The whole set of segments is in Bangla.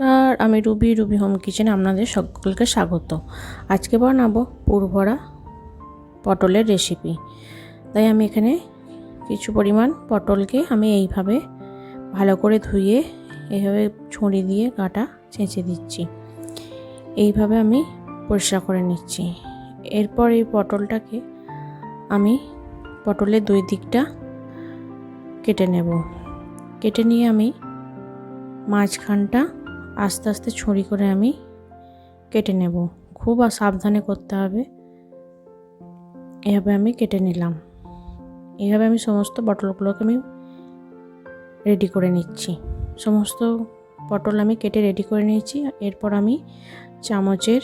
আর আমি রুবি রুবি হোম কিচেনে আপনাদের সকলকে স্বাগত। আজকে বানাবো পুরভরা পটলের রেসিপি তাই আমি এখানে কিছু পরিমাণ পটলকে আমি এইভাবে ভালো করে ধুয়ে এইভাবে ছুরি দিয়ে গাটা ছেঁচে দিচ্ছি। এইভাবে আমি পরিষ্কার করে নিচ্ছি। এরপর এই পটলটাকে আমি পটলের দুই দিকটা কেটে নেব। কেটে নিয়ে আমি মাঝখানটা আস্তে আস্তে ছুরি করে আমি কেটে নেব। খুব সাবধানে করতে হবে। এভাবে আমি কেটে নিলাম। এভাবে আমি সমস্ত পটলগুলোকে আমি রেডি করে নিচ্ছি। সমস্ত পটল আমি কেটে রেডি করে নিয়েছি। এরপর আমি চামচের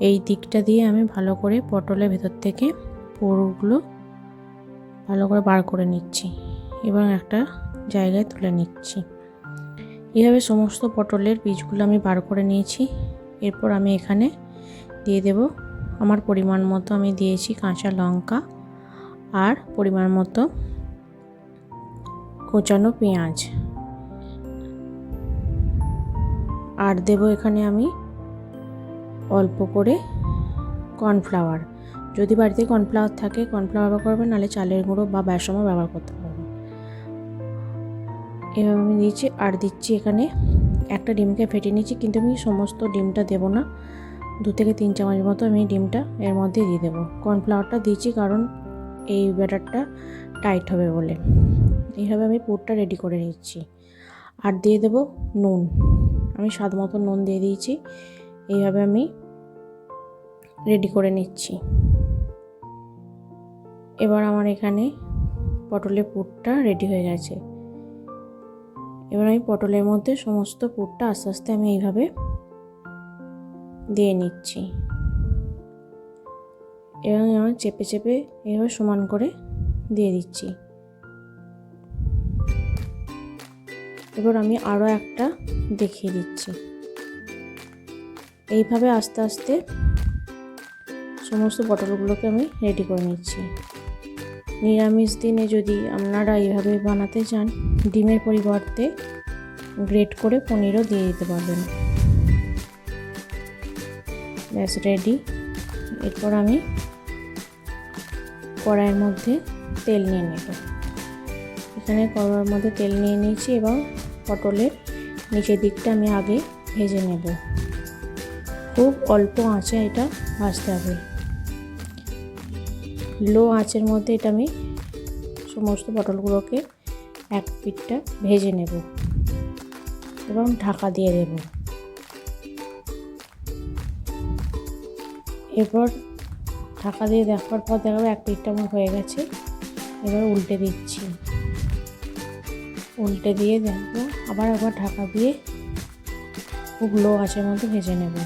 এই দিকটা দিয়ে আমি ভালো করে পটলের ভেতর থেকে পুরোগুলো ভালো করে বার করে নিচ্ছি। এবং একটা জায়গায় তুলে নিচ্ছি। এভাবে সমস্ত পটলের বীজগুলো আমি বার করে নিয়েছি। এরপর আমি এখানে দিয়ে দেব আমার পরিমাণ মতো আমি দিয়েছি কাঁচা লঙ্কা আর পরিমাণ মতো কোচানো পেঁয়াজ। আর দেব এখানে আমি অল্প করে কর্নফ্লাওয়ার। যদি বাড়িতে কর্নফ্লাওয়ার থাকে, কর্নফ্লাওয়ার ব্যবহার করবেন, নাহলে চালের গুঁড়ো বা বেসমও ব্যবহার করতে পারবেন। এভাবে আমি দিয়েছি আর দিচ্ছি এখানে। একটা ডিমকে ফেটে নিয়েছি, কিন্তু আমি সমস্ত ডিমটা দেবো না। দু থেকে তিন চামচ মতো আমি ডিমটা এর মধ্যে দিয়ে দেবো। কর্নফ্লাওয়ারটা দিয়েছি কারণ এই ব্যাটারটা টাইট হবে বলে। এইভাবে আমি পুরটা রেডি করে নিচ্ছি। আর দিয়ে দেবো নুন। আমি স্বাদ মতো নুন দিয়ে দিয়েছি। এইভাবে আমি রেডি করে নিচ্ছি। এবার আমার এখানে পটলের পুরটা রেডি হয়ে গেছে। এবার আমি পটলের মধ্যে সমস্ত পুরটা আস্তে আস্তে আমি এইভাবে দিয়ে নিচ্ছি। এবং আমার চেপে চেপে এইভাবে সমান করে দিয়ে দিচ্ছি। এবার আমি আরও একটা দেখিয়ে দিচ্ছি। এইভাবে আস্তে আস্তে সমস্ত পটলগুলোকে আমি রেডি করে নিচ্ছি। নিরামিষ দিনে যদি আপনারা এইভাবে বানাতে চান, ডিমের পরিবর্তে গ্রেট করে পনিরও দিয়ে দিতে পারবেন। ব্যাস রেডি এরপর আমি কড়াইয়ের মধ্যে তেল নিয়ে নেব। এখানে কড়াইয়ের মধ্যে তেল নিয়ে নিয়েছি এবং পটলের নিচের দিকটা আমি আগে ভেজে নেব। খুব অল্প আঁচে এটা ভাজতে হবে। লো আঁচের মধ্যে এটা আমি সমস্ত পটলগুলোকে এক পিঠটা ভেজে নেব এবং ঢাকা দিয়ে দেব। এরপর ঢাকা দিয়ে দেখার পর দেখাবো এক পিঠটা আমার হয়ে গেছে, এবার উল্টে দিচ্ছি। উল্টে দিয়ে দেখব আবার একবার ঢাকা দিয়ে খুব লো আঁচের মধ্যে ভেজে নেব।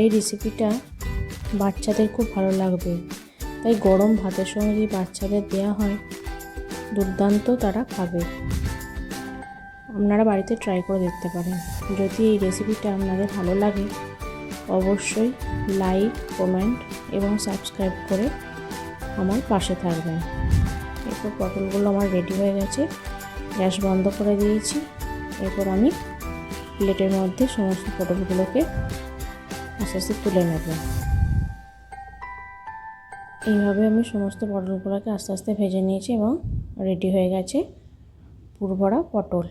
এই রেসিপিটা বাচ্চাদের খুব ভালো লাগবে। তাই গরম ভাতের সঙ্গে যদি বাচ্চাদের দেওয়া হয়, দুর্দান্ত তারা খাবে। আপনারা বাড়িতে ট্রাই করে দেখতে পারেন। যদি এই রেসিপিটা আপনাদের ভালো লাগে, অবশ্যই লাইক কমেন্ট এবং সাবস্ক্রাইব করে আমার পাশে থাকবেন। এরপর পটলগুলো আমার রেডি হয়ে গেছে, গ্যাস বন্ধ করে দিয়েছি। এরপর আমি প্লেটের মধ্যে সমস্ত পটলগুলোকে আস্তে আস্তে তুলে নেব। এইভাবে আমি সমস্ত পটলগুলোকে আস্তে আস্তে ভেজে নিয়েছি এবং রেডি হয়ে গেছে। পুরভরা পটল।